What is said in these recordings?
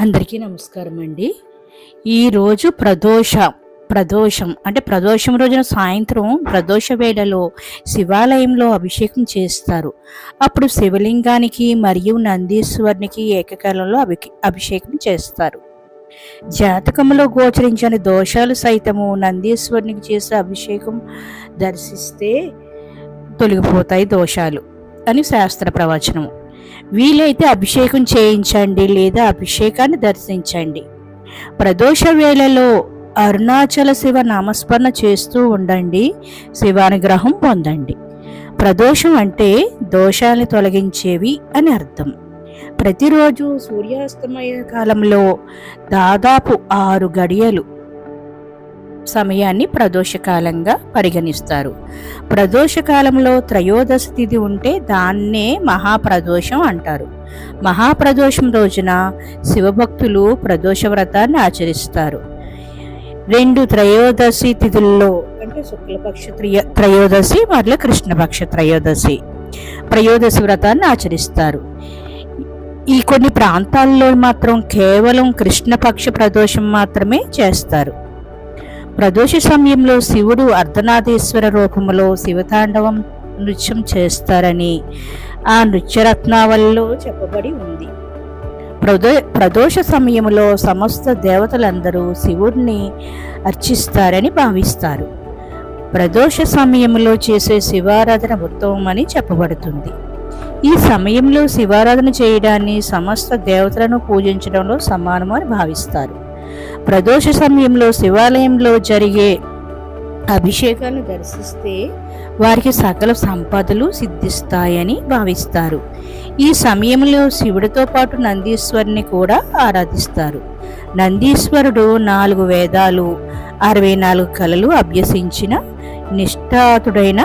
అందరికీ నమస్కారం అండి. ఈరోజు ప్రదోష ప్రదోషం అంటే ప్రదోషం రోజున సాయంత్రం ప్రదోష వేళలో శివాలయంలో అభిషేకం చేస్తారు. అప్పుడు శివలింగానికి మరియు నందీశ్వరునికి ఏకకాలంలో అభి అభిషేకం చేస్తారు. జాతకంలో గోచరించని దోషాలు సైతము నందీశ్వరునికి చేసే అభిషేకం దర్శిస్తే తొలగిపోతాయి దోషాలు అని శాస్త్ర ప్రవచనము. వీలైతే అభిషేకం చేయించండి లేదా అభిషేకాన్ని దర్శించండి. ప్రదోష వేళలో అరుణాచల శివ నామస్మరణ చేస్తూ ఉండండి శివానుగ్రహం పొందండి. ప్రదోషం అంటే దోషాలను తొలగించేవి అని అర్థం. ప్రతిరోజు సూర్యాస్తమయ కాలంలో దాదాపు ఆరు గడియలు సమయాన్ని ప్రదోషకాలంగా పరిగణిస్తారు. ప్రదోషకాలంలో త్రయోదశి తిథి ఉంటే దాన్నే మహాప్రదోషం అంటారు. మహాప్రదోషం రోజున శివభక్తులు ప్రదోష వ్రతాన్ని ఆచరిస్తారు. రెండు త్రయోదశి తిథుల్లో అంటే శుక్లపక్ష త్రయ త్రయోదశి మరియు కృష్ణపక్ష త్రయోదశి త్రయోదశి వ్రతాన్ని ఆచరిస్తారు. ఈ కొన్ని ప్రాంతాల్లో మాత్రం కేవలం కృష్ణపక్ష ప్రదోషం మాత్రమే చేస్తారు. ప్రదోష సమయంలో శివుడు అర్ధనాథేశ్వర రూపంలో శివతాండవం నృత్యం చేస్తారని ఆ నృత్యరత్నావళిలో చెప్పబడి ఉంది. ప్రదో ప్రదోష సమయంలో సమస్త దేవతలందరూ శివుడిని అర్చిస్తారని భావిస్తారు. ప్రదోష సమయంలో చేసే శివారాధన ఉత్తమమని చెప్పబడుతుంది. ఈ సమయంలో శివారాధన చేయడాన్ని సమస్త దేవతలను పూజించడంలో సమానమని భావిస్తారు. ప్రదోష సమయంలో శివాలయంలో జరిగే అభిషేకాన్ని దర్శిస్తే వారికి సకల సంపదలు సిద్ధిస్తాయని భావిస్తారు. ఈ సమయంలో శివుడితో పాటు నందీశ్వరుని కూడా ఆరాధిస్తారు. నందీశ్వరుడు నాలుగు వేదాలు అరవై నాలుగు కళలు అభ్యసించిన నిష్ఠాతుడైన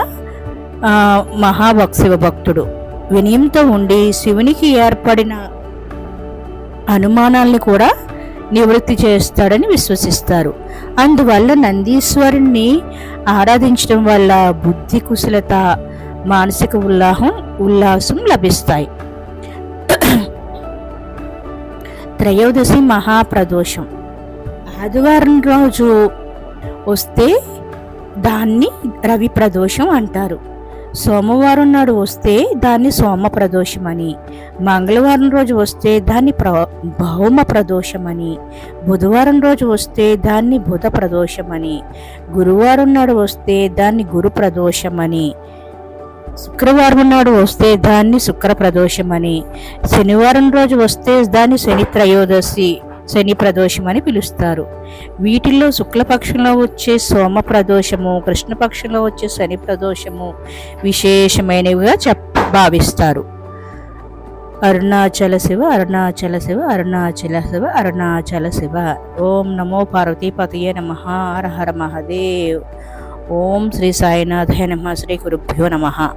మహాభక్శివ భక్తుడు. వినయంతో ఉండి శివునికి ఏర్పడిన అనుమానాల్ని కూడా నివృత్తి చేస్తాడని విశ్వసిస్తారు. అందువల్ల నందీశ్వరుణ్ణి ఆరాధించడం వల్ల బుద్ధి కుశలత మానసిక ఉల్లాహం ఉల్లాసం లభిస్తాయి. త్రయోదశి మహాప్రదోషం. ఆదివారం రోజు వస్తే దాన్ని రవి ప్రదోషం అంటారు. సోమవారం నాడు వస్తే దాన్ని సోమ ప్రదోషమని మంగళవారం రోజు వస్తే దాన్ని ప్ర భౌమ ప్రదోషమని బుధవారం రోజు వస్తే దాన్ని బుధ ప్రదోషమని గురువారం నాడు వస్తే దాన్ని గురు ప్రదోషమని శుక్రవారం నాడు వస్తే దాన్ని శుక్ర ప్రదోషమని శనివారం రోజు వస్తే దాన్ని శని త్రయోదశి. శని ప్రదోషం అని పిలుస్తారు. వీటిల్లో శుక్లపక్షంలో వచ్చే సోమ ప్రదోషము కృష్ణపక్షంలో వచ్చే శని ప్రదోషము విశేషమైనవిగా చెప్ భావిస్తారు. అరుణాచల శివ అరుణాచల శివ అరుణాచల శివ అరుణాచల శివ. ఓం నమో పార్వతీపతయ నమ. హర హర మహదేవ్. ఓం శ్రీ సాయినాథయ నమ. శ్రీ గురుభ్యో నమ.